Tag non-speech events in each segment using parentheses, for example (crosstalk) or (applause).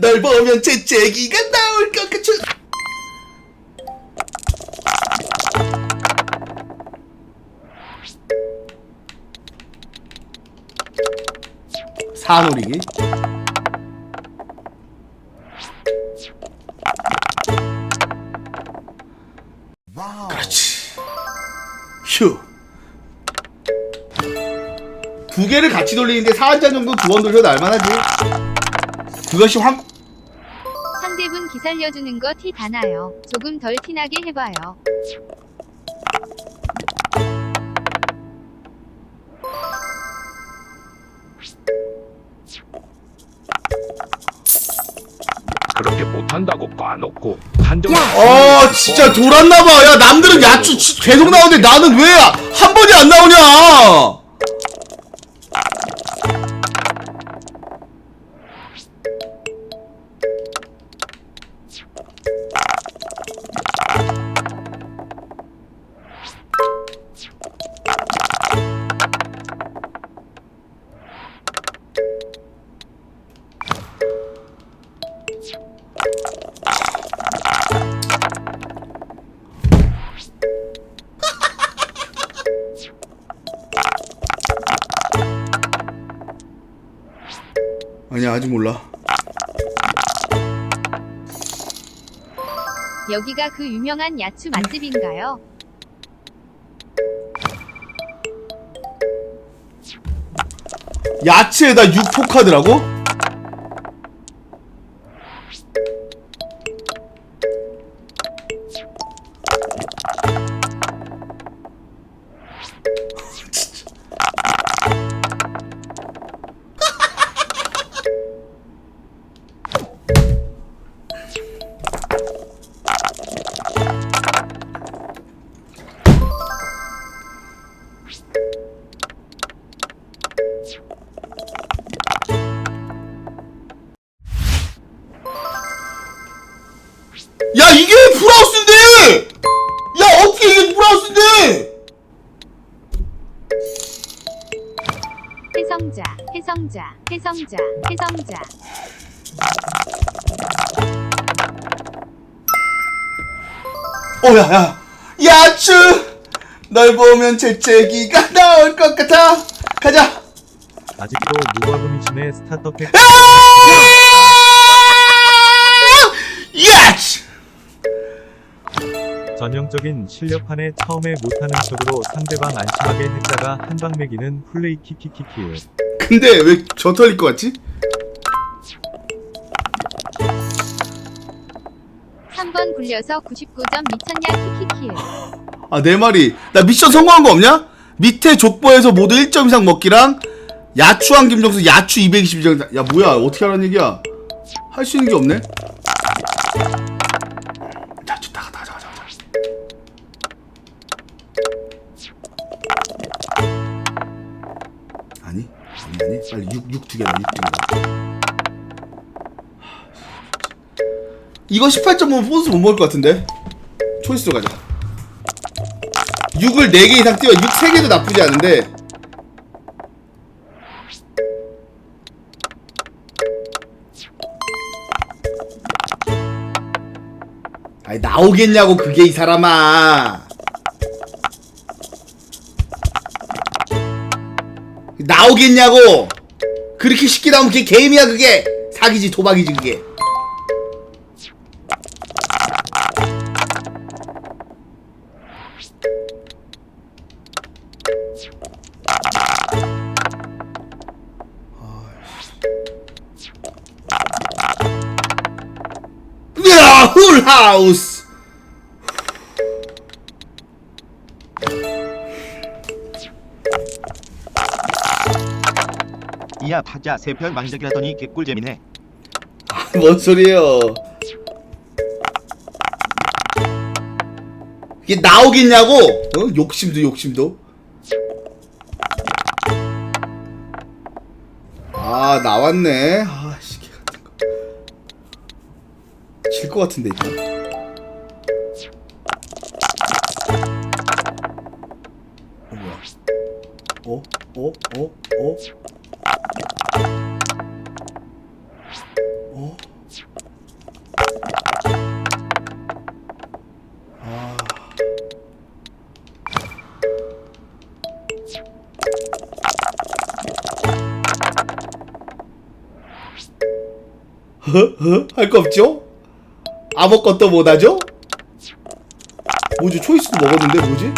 널 보면 재채기가 나올 것 같아 사노리기? 그렇지. 휴. 두 개를 같이 돌리는데 4한 잔 정도 두 번 돌려도 알만하지? 그것이 황 기살려주는 거 티 다 나요. 조금 덜 티나게 해봐요. 그렇게 못한다고 까놓고 한정 어 진짜 돌았나봐 야 남들은 야추 치- 계속 나오는데 나는 왜 한 번이 안 나오냐 아직 몰라 여기가 그 유명한 야추 맛집인가요? 야채에다 6포 카드라고? 해성자, 해성자, 해성자, 해성자. 어 야 야. 야추! 널 보면 재채기가 나올 것 같아. 가자. 아직도 무과금이신의 스타터팩 야 전형적인 실력판에 처음에 못하는 척으로 상대방 안심하게 했다가 한방 매기는 플레이 키키키키요. 근데 왜 저 털릴 것 같지? 3번 굴려서 99점 미쳤냐 키키키. 아 내 말이 나 미션 성공한 거 없냐? 밑에 족보에서 모두 1점 이상 먹기랑 야추한 김정수 야추 222점 야 뭐야 어떻게 하라는 얘기야 할 수 있는 게 없네 아니 빨리 6 6두 개다 6두 개다 이거 18점 먹으면 보너스 못 먹을 것 같은데? 초이스로 가자. 6을 4개 이상 띄워 6 3개도 나쁘지 않은데. 아니 나오겠냐고 그게 이 사람아 나오겠냐고! 그렇게 쉽게 나오면 그게 게임이야 그게! 사기지 도박이지 그게. 야 훌하우스 야 타자 세편 망작이라더니 개꿀잼이네. (laughs) 뭔 소리예요? 이게 나오겠냐고? 어? 욕심도 욕심도. 아 나왔네. 아씨 개 같은 거. 질것 같은데 뭐야? 어? 어? 어? 어? 어? 할 거 없죠? 아무것도 못하죠? 뭐지 초이스도 먹었는데 뭐지?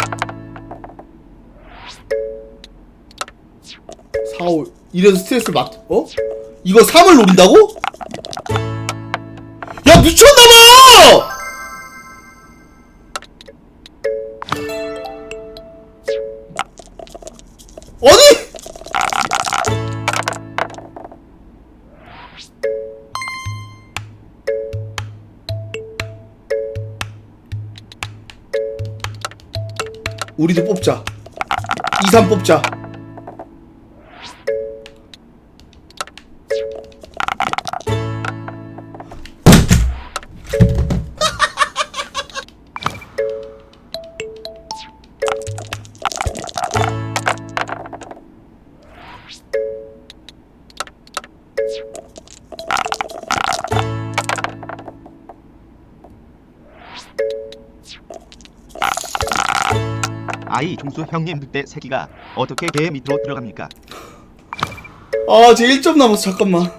4, 5 이래서 스트레스 막 어? 이거 3을 노린다고? 야 미쳤나봐! 우리도 뽑자. 2, 3 뽑자 아이 종수 형님 늑대 새끼가 어떻게 개 밑으로 들어갑니까? 아, 제 1점 남았어. 잠깐만.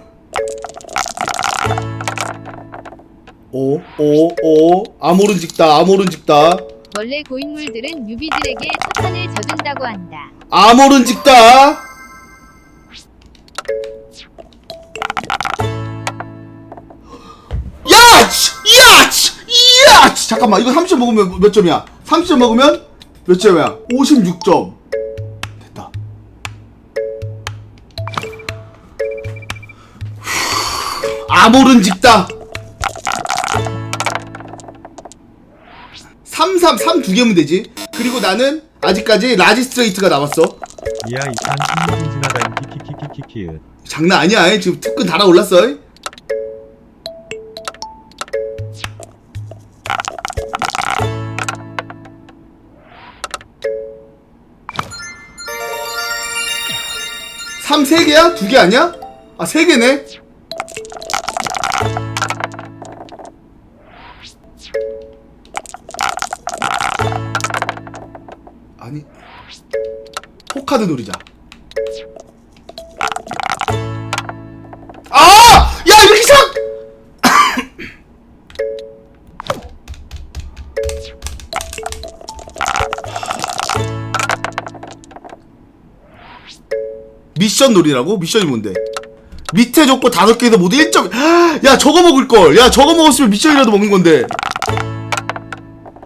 오, 오, 오. 아모른 직다. 아모른 직다. 원래 고인물들은 유비들에게 첫판을 져준다고 한다. 아모른 직다. 야! 치! 야! 치! 야! 치! 잠깐만. 이거 30점 먹으면 몇 점이야? 30점 먹으면 몇 점이야? 56점. 됐다. 아모른 직다. 3, 3, 3 두 개면 되지. 그리고 나는 아직까지 라지 스트레이트가 남았어. 이야 이판 흥미진진하다인 키키키키키키 장난 아니야. 이. 지금 특근 달아올랐어. 이. 삼세 개야? 두개 아니야? 아, 세 개네. 아니. 포카드 노리자. 미션 놀이라고? 미션이 뭔데? 밑에 줬고 다섯 개에서 모두 1점. 야, 저거 먹을 걸. 야, 저거 먹었으면 미션이라도 먹는 건데.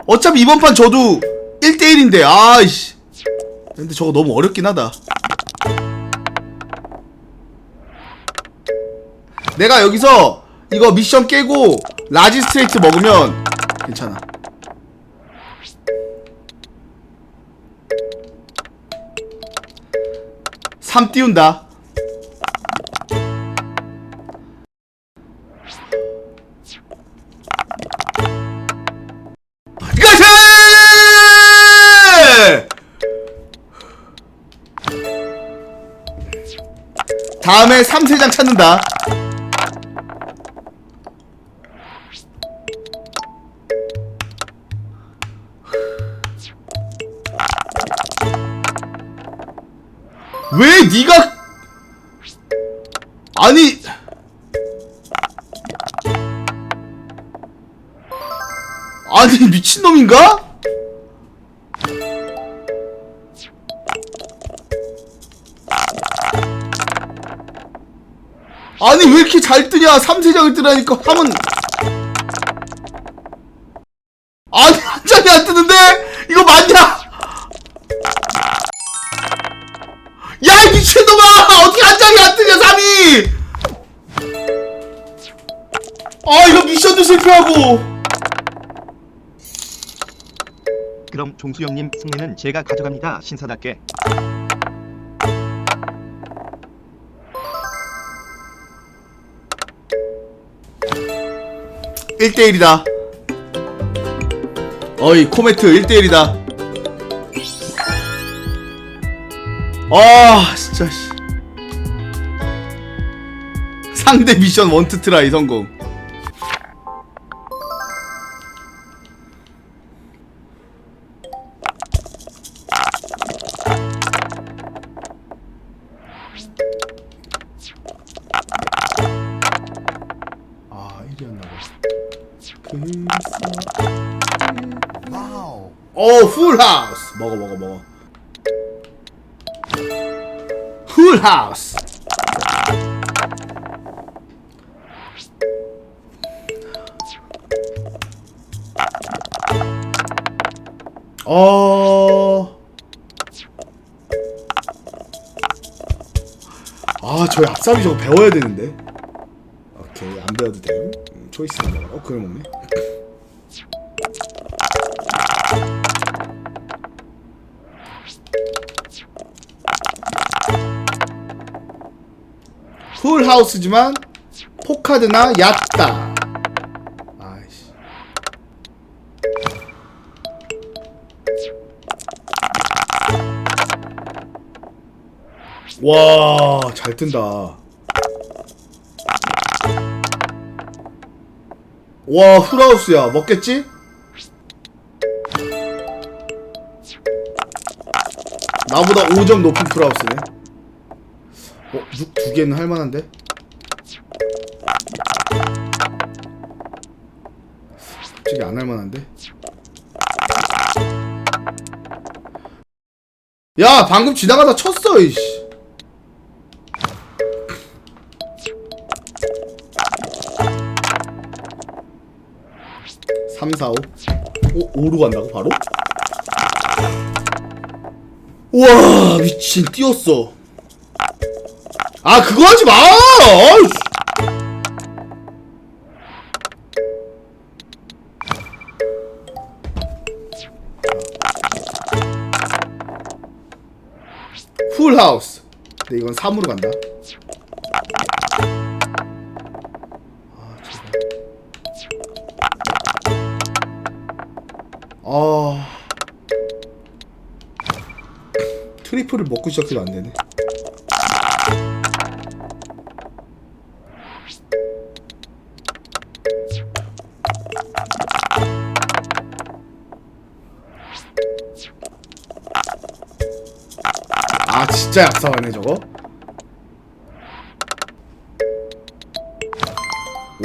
어차피 이번 판 저도 1대1인데. 아이씨. 근데 저거 너무 어렵긴 하다. 내가 여기서 이거 미션 깨고 라지 스트레이트 먹으면 괜찮아. 삼 띄운다. 이것이! 다음에 3세장 찾는다. 네가 아니 아니 미친놈인가? 아니 왜 이렇게 잘 뜨냐 3세장을 뜨라니까 하면 실패하고! 그럼 종수 형님 승리는 제가 가져갑니다 신사답게 1대1이다. 어이, 코메트 1대1이다. 아, 진짜, 씨. 상대 미션 원투 트라이 성공. 어, 풀하우스. 먹어 먹어 먹어. 풀하우스. 어. 아, 저희 앞삽이 저거 배워야 되는데. 오케이, 안 배워도 돼. 음, 초이스만 먹어라. 어, 그걸 먹네. 풀하우스지만 포카드나 얕다. 아이씨. 와, 잘 뜬다. 와, 풀하우스야. 먹겠지? 나보다 5점 높은 풀하우스네. 어, 6두 개는 할 만한데? 솔직히 안 할 만한데? 야, 방금 지나가다 쳤어, 이씨. 삼, 사, 오. 오, 5로 간다고, 바로? 우와, 미친, 뛰었어. 아, 그거 하지 마! 아이씨. 풀하우스. 근데 이건 3으로 간다. 아, 제발. 아. 트리플을 먹고 시작해도 안 되네. 진짜 약사하네 저거.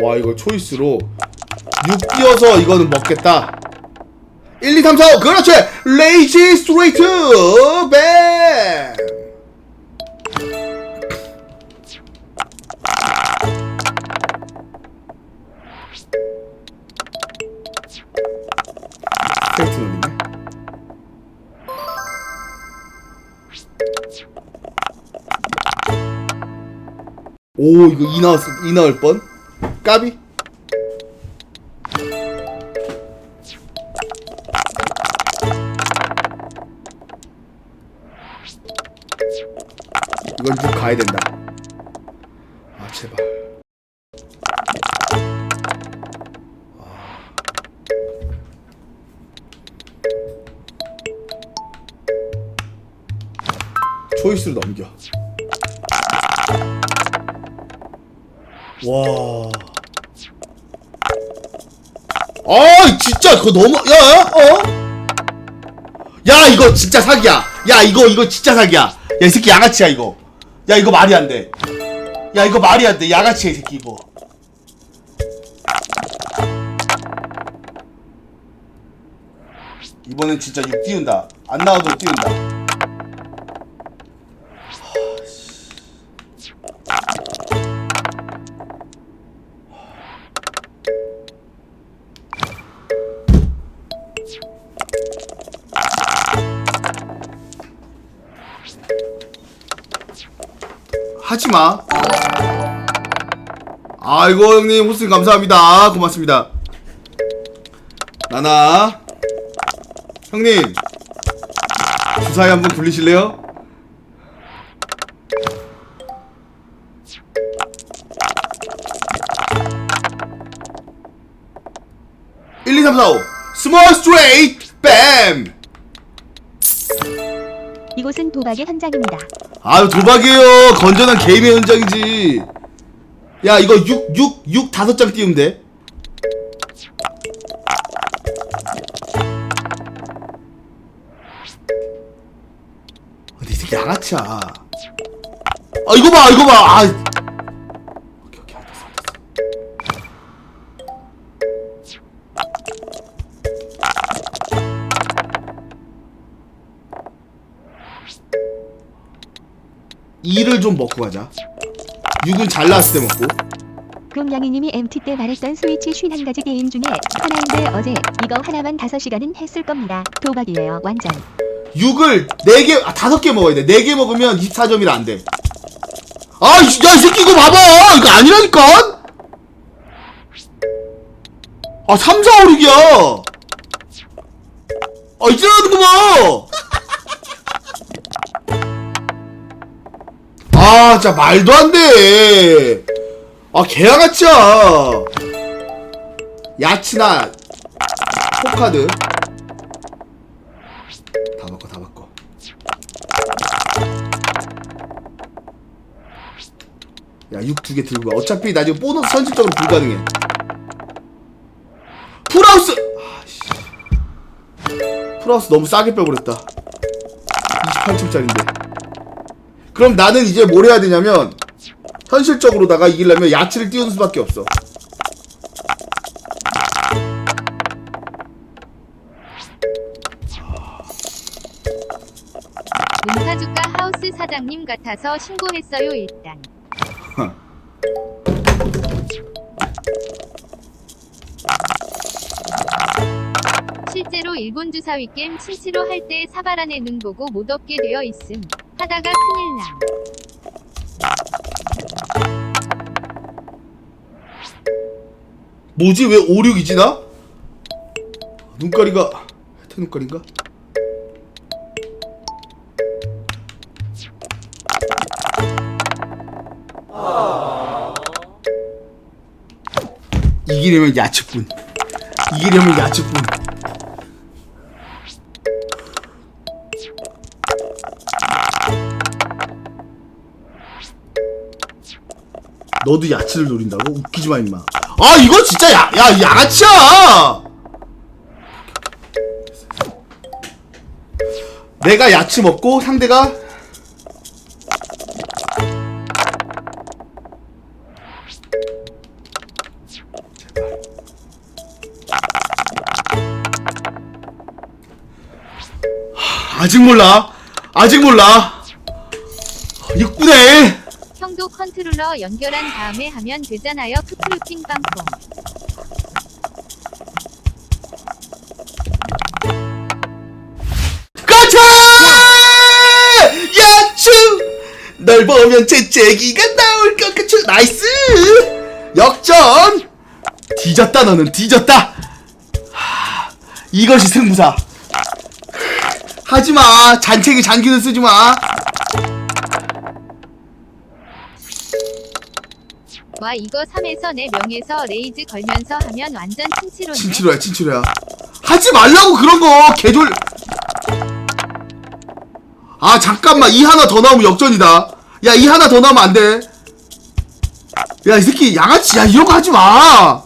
와 이거 초이스로 6 띄어서 이거는 먹겠다. 1, 2, 3, 4, 5 그렇지! 레이지 스트레이트 뱀 오 이거 이 나왔 이 나올 뻔? 까비? 이건 6 가야 된다. 아 제발. 아. 초이스로 넘겨 와. 아, 진짜 그거 너무 야, 어? 야, 이거 진짜 사기야. 야, 이거 이거 진짜 사기야. 야, 이 새끼 양아치야 이거. 야, 이거 말이 안 돼. 야, 이거 말이 안 돼. 양아치야 이 새끼 이거. 이번엔 진짜 6 띄운다. 안 나와도 띄운다. 마. 아이고 형님 호스팅 감사합니다. 고맙습니다. 나나 형님 주사위 한번 굴리실래요? 일, 이, 삼, 사, 오 스몰 스트레이트 뱀 이곳은 도박의 현장입니다. 아유 도박이에요. 건전한 게임의 현장이지. 야 이거 6 6 6 다섯 장 띄우면 돼. 근데 이 새끼 양아치야. 아 이거 봐 이거 봐. 아. 좀 먹고 가자 6은 잘 나왔을 때 먹고 그럼 양이님이 MT 때 말했던 스위치 51가지 게임 중에 하나인데 어제 이거 하나만 5시간은 했을 겁니다. 도박이에요, 완전. 6을 4개, 아, 5개 먹어야 돼. 4개 먹으면 24점이라 안 돼. 아, 이, 야, 이 새끼 이거 봐봐! 이거 아니라니까? 아, 3, 4, 5, 6이야! 아, 이제 나는구만! 아, 진짜 말도 안 돼! 아, 개야같이야! 야치나, 포카드. 다 바꿔 다 바꿔. 야 6 두 개 들고 가 어차피 나 지금 보너스 현실적으로 불가능해. 풀하우스! 아씨. 풀하우스 너무 싸게 빼버렸다. 28층짜린데 그럼 나는 이제 뭘 해야 되냐면 현실적으로다가 이기려면 야채를 띄우는 수밖에 없어 몬타주가 하우스 사장님 같아서 신고했어요 일단. 실제로 일본 주사위 게임 친치로 할 때 사바란의 눈 보고 못 얻게 되어 있음. 하다가 큰일 남. 뭐지 왜 5, 6이지 나? 눈가리가 혜태 눈가리인가? 이기려면 야채뿐 이기려면 야채뿐 너도 야채를 노린다고? 웃기지 마 임마. 아 이거 진짜 야, 야 야채야! 내가 야채 먹고 상대가 하, 아직 몰라. 아직 몰라. 6분의 1 형도 컨트롤러 연결한 다음에 하면 되잖아요. 푸푸루팅 빵뽕. 가자! 야추! 널 보면 재채기가 나올 것 같죠? 나이스! 역전! 뒤졌다 너는 뒤졌다! 하, 이것이 승부사 하지마 잔챙이 잔기는 쓰지마 와 이거 3에서 내 명에서 레이즈 걸면서 하면 완전 친치로네. 친치로야 친치로야. 하지 말라고 그런 거 개돌 아 잠깐만. 이 하나 더 나오면 역전이다. 야 이 하나 더 나오면 안돼. 야 이 새끼 양아치. 야 이런 거 하지 마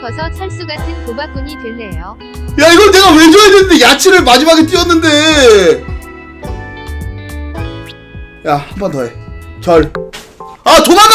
커서 설수 같은 도박꾼이 될래요. 야, 이걸 내가 왜 줘야 되는데, 야치를 마지막에 띄웠는데! 야, 한 번 더 해. 절. 아, 도망가!